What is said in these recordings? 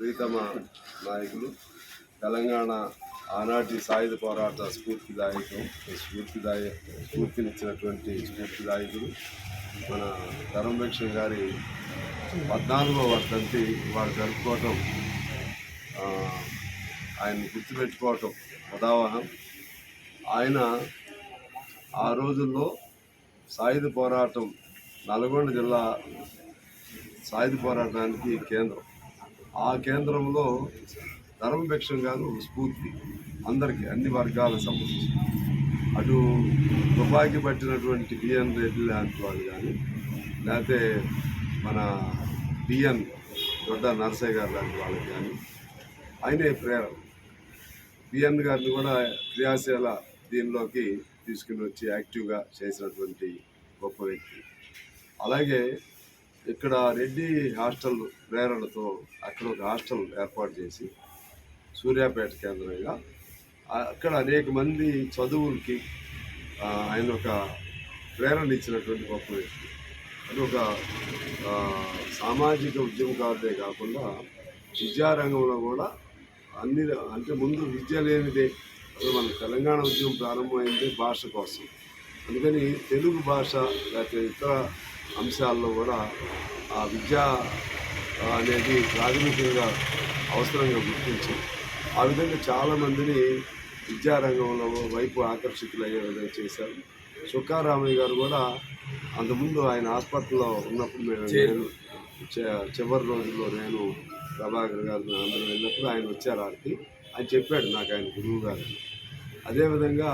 ప్రీతమ నాయకులు తెలంగాణ ఆనాటి సాయుధ పోరాట స్ఫూర్తిదాయకం స్ఫూర్తిదాయ స్ఫూర్తినిచ్చినటువంటి స్ఫూర్తిదాయకులు మన ధర్మభిక్ష గారి పద్నాలుగో వర్ధంతి వాళ్ళు జరుపుకోవటం ఆయన్ని గుర్తుపెట్టుకోవటం ఉదాహరణ. ఆయన ఆ రోజుల్లో సాయుధ పోరాటం నల్గొండ జిల్లా సాయుధ పోరాటానికి కేంద్రం. ఆ కేంద్రంలో ధర్మభిక్షం గారు స్ఫూర్తి. అందరికీ అన్ని వర్గాలకు సంబంధించి అటు తుపాకీ పట్టినటువంటి బిఎన్ రెడ్డి లాంటి వాళ్ళు కానీ లేకపోతే మన బిఎన్ దొడ్డ నరసయ్య గారు లాంటి వాళ్ళకి కానీ ఆయనే ప్రేరణ. బిఎన్ గారిని కూడా క్రియాశీల దీనిలోకి తీసుకుని వచ్చి యాక్టివ్గా చేసినటువంటి గొప్ప వ్యక్తి. అలాగే ఇక్కడ రెడ్డి హాస్టల్ ప్రేరణతో అక్కడ ఒక హాస్టల్ ఏర్పాటు చేసి సూర్యాపేట కేంద్రంగా అక్కడ అనేక మంది చదువులకి ఆయన ఒక ప్రేరణ ఇచ్చినటువంటి గొప్ప వ్యక్తి. అది ఒక సామాజిక ఉద్యమకారుడే కాకుండా విద్యారంగంలో కూడా అన్ని అంటే ముందు విద్య లేనిదే అసలు మన తెలంగాణ ఉద్యమం ప్రారంభమైంది భాష కోసం. అందుకని తెలుగు భాష లేకపోతే ఇతర అంశాల్లో కూడా ఆ విద్య అనేది ప్రాథమికంగా అవసరంగా గుర్తించి ఆ విధంగా చాలామందిని విద్యారంగంలో వైపు ఆకర్షితులయ్యే విధంగా చేశారు. సుక్కారామయ్య గారు కూడా అంతకుముందు ఆయన హాస్పిటల్లో ఉన్నప్పుడు నేను చివరి రోజుల్లో నేను ప్రభాకర్ గారు అందరూ వెళ్ళినప్పుడు ఆయన వచ్చారు ఆడికి. ఆయన చెప్పాడు నాకు ఆయన గురువు గారు. అదేవిధంగా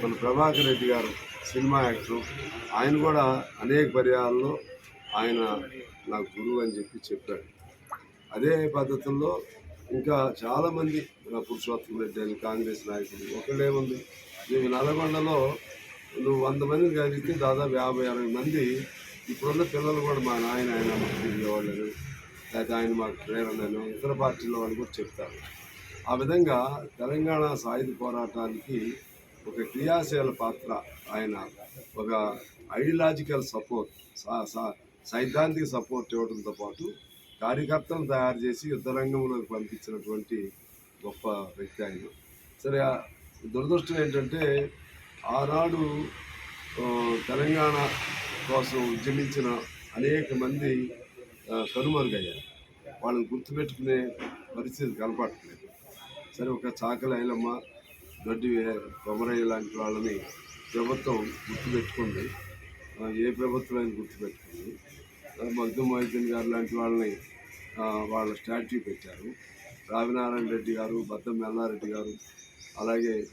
మన ప్రభాకర్ రెడ్డి గారు సినిమా యాక్టర్ ఆయన కూడా అనేక పర్యాలలో ఆయన నాకు గురువు అని చెప్పి చెప్పాడు. అదే పద్ధతుల్లో ఇంకా చాలామంది పురుషోత్తం రెడ్డి అని కాంగ్రెస్ నాయకులు ఒకళ్ళేముంది నీకు నల్గొండలో నువ్వు వంద మందిని కలిగితే దాదాపు యాభై అరవై మంది ఇప్పుడున్న పిల్లలు కూడా మా నాయన ఆయన మాకు తిరిగేవాళ్ళని లేకపోతే ఆయన మాకు ప్రేరణను ఇతర పార్టీల వాళ్ళు కూడా చెప్తారు. ఆ విధంగా తెలంగాణ సాయుధ పోరాటానికి ఒక క్రియాశీల పాత్ర. ఆయన ఒక ఐడియలాజికల్ సపోర్ట్ సైద్ధాంతిక సపోర్ట్ ఇవ్వడంతో పాటు కార్యకర్తలను తయారు చేసి యుద్ధరంగంలోకి పంపించినటువంటి గొప్ప వ్యక్తి ఆయన. సరే ఆ దురదృష్టం ఏంటంటే ఆనాడు తెలంగాణ కోసం ఉద్యమించిన అనేక మంది కనుమరుగయ్యారు. వాళ్ళని గుర్తుపెట్టుకునే పరిస్థితి కనపడట్లేదు. సరే ఒక చాకలి ఐలమ్మ దొడ్డి కొమరయ్య లాంటి వాళ్ళని ప్రభుత్వం గుర్తుపెట్టుకుంది. ఏ ప్రభుత్వం అయినా గుర్తుపెట్టుకుంది. ఆ, మగ్దుం మొహిద్దీన్ గారు లాంటి వాళ్ళని వాళ్ళ స్టాట్యూ పెట్టారు. రావినారాయణ రెడ్డి గారు బద్దం మెల్లారెడ్డి గారు అలాగే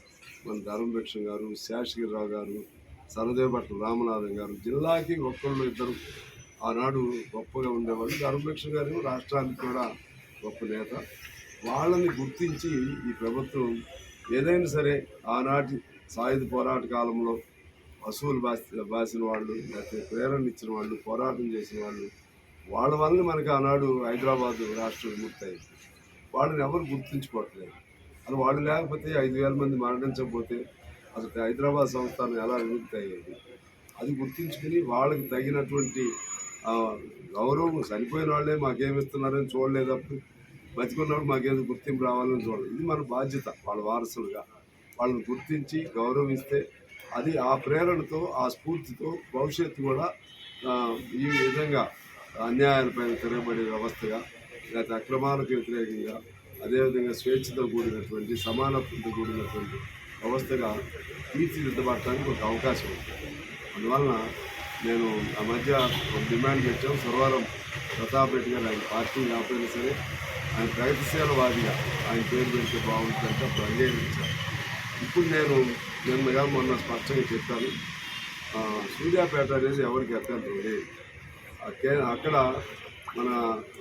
మన ధర్మభిక్ష గారు శేషగిరిరావు గారు సరదేవపట్ల రామనాథం గారు జిల్లాకి ఒక్కళ్ళు ఇద్దరు. ఆనాడు గొప్పగా ఉండేవాళ్ళు ధర్మభిక్షం గారు రాష్ట్రానికి కూడా గొప్ప నేత. వాళ్ళని గుర్తించి ఈ ప్రభుత్వం ఏదైనా సరే ఆనాటి సాయుధ పోరాట కాలంలో వసూలు బాసి బాసిన వాళ్ళు లేకపోతే ప్రేరణ ఇచ్చిన వాళ్ళు పోరాటం చేసిన వాళ్ళు వాళ్ళ వల్ల మనకి ఆనాడు హైదరాబాద్ రాష్ట్రం విముక్తయింది వాళ్ళని ఎవరు గుర్తించుకోవట్లేదు. అది వాళ్ళు లేకపోతే ఐదు వేల మంది మరణించకపోతే అసలు హైదరాబాద్ సంస్థానం ఎలా విముక్తి అయ్యేది? అది గుర్తించుకుని వాళ్ళకి తగినటువంటి గౌరవం చనిపోయిన వాళ్ళే మాకేమిస్తున్నారని చూడలేదప్పుడు బతికున్నప్పుడు మాకేదో గుర్తింపు రావాలని చూడాలి ఇది మన బాధ్యత వాళ్ళ వారసులుగా. వాళ్ళని గుర్తించి గౌరవిస్తే అది ఆ ప్రేరణతో ఆ స్ఫూర్తితో భవిష్యత్తు కూడా ఈ విధంగా అన్యాయాలపైన తిరగబడే వ్యవస్థగా లేకపోతే అక్రమాలకు వ్యతిరేకంగా అదేవిధంగా స్వేచ్ఛతో కూడినటువంటి సమానత్వంతో కూడినటువంటి వ్యవస్థగా తీర్చిదిద్దబడటానికి ఒక అవకాశం ఉంది. అందువలన నేను ఆ మధ్య ఒక డిమాండ్ పెట్టాం. సర్వారం ప్రతాప్ రెడ్డి గారు ఆయన పార్టీ కాకపోయినా సరే ఆయన ప్రగతిశీలవాదిగా ఆయన పేరు పెడితే బాగుంటుందంటే అప్పుడు ఇప్పుడు నేను నిన్నగా మొన్న స్పష్టంగా చెప్పాను. సూర్యాపేట అనేది ఎవరికి అభ్యంతరం లేదు అక్కడ మన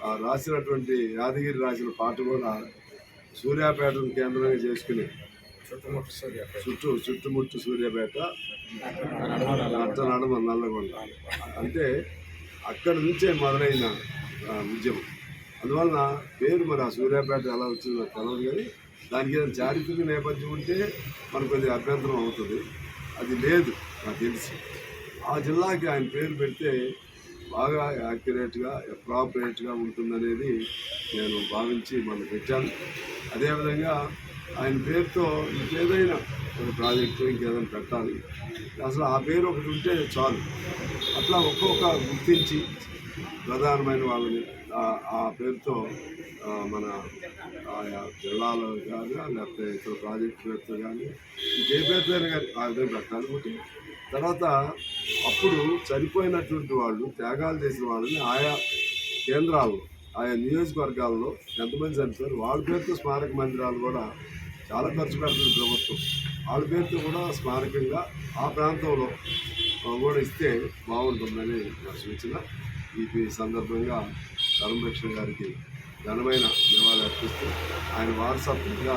ఆ రాసినటువంటి యాదగిరి రాసిన పాట కూడా సూర్యాపేటను కేంద్రంగా చేసుకుని చుట్టూ చుట్టుముట్టు సూర్యాపేట నడమ నల్లగొండ. అంటే అక్కడి నుంచే మొదలైన ఉద్యమం. అందువలన పేరు మరి ఆ సూర్యాపేట ఎలా వచ్చిందో నాకు తెలియదు కానీ దానికి ఏదైనా చారిత్రక నేపథ్యం ఉంటే మనకు కొద్దిగా అభ్యంతరం అవుతుంది. అది లేదు నాకు తెలిసి. ఆ జిల్లాకి ఆయన పేరు పెడితే బాగా యాక్యురేట్గా అప్రాపరేట్గా ఉంటుందనేది నేను భావించి మనం పెట్టాను. అదేవిధంగా ఆయన పేరుతో ఇంకేదైనా ఒక ప్రాజెక్టు ఇంకేదైనా పెట్టాలి. అసలు ఆ పేరు ఒకటి ఉంటే చాలు. అట్లా ఒక్కొక్క గుర్తించి ప్రధానమైన వాళ్ళని ఆ- పేరుతో మన ఆయా జిల్లాలో కానీ లేకపోతే ఇతర ప్రాజెక్ట్ పేరుతో కానీ ఇంకే పేరుతో కానీ ఆ విధంగా పెట్టాలి. ఒకటి తర్వాత అప్పుడు చనిపోయినటువంటి వాళ్ళు త్యాగాలు చేసిన వాళ్ళని ఆయా కేంద్రాల్లో ఆయా నియోజకవర్గాల్లో ఎంతమంది చనిపోయారు వాళ్ళ పేరుతో స్మారక మందిరాలు కూడా చాలా ఖర్చు పెడుతుంది ప్రభుత్వం. వాళ్ళ పేరుతో కూడా స్మారకంగా ఆ ప్రాంతంలో కూడా ఇస్తే బాగుంటుందని నా సూచన. ఈ సందర్భంగా ధర్మభక్షణ గారికి ఘనమైన నివాళులు అర్పిస్తూ ఆయన వారసత్వంగా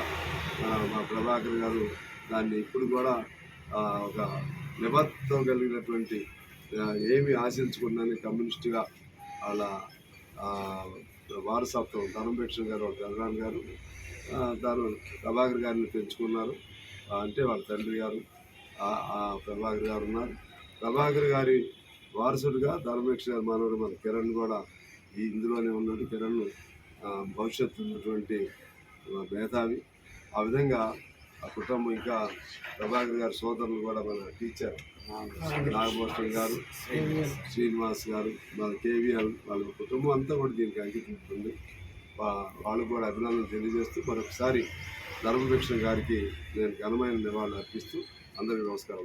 మా ప్రభాకర్ గారు దాన్ని ఇప్పుడు కూడా ఒక నిబద్ధం కలిగినటువంటి ఏమి ఆశించుకున్నాను కమ్యూనిస్టుగా వాళ్ళ వారసత్వం ధర్మభక్షణ గారు వాళ్ళ గారు దాని ప్రభాకర్ గారిని పెంచుకున్నారు. అంటే వాళ్ళ తండ్రి గారు ఆ ప్రభాకర్ గారు ఉన్నారు. ప్రభాకర్ గారి వారసుడిగా ధర్మరక్ష గారి మనవడు మన కిరణ్ కూడా ఈ ఇందులోనే ఉన్నాడు. కిరణ్ భవిష్యత్తు ఉన్నటువంటి మేధావి. ఆ విధంగా ఆ కుటుంబం ఇంకా ప్రభాకర్ గారి సోదరులు కూడా మన టీచర్ నాగభూషణ్ గారు శ్రీనివాస్ గారు మన కేవీఎల్ వాళ్ళ కుటుంబం అంతా కూడా దీనికి అంకితం వాళ్ళు కూడా అభినందనలు తెలియజేస్తూ మరొకసారి ధర్మభిక్షణ గారికి నేను ఘనమైన నివాళులు అర్పిస్తూ అందరికీ నమస్కారం.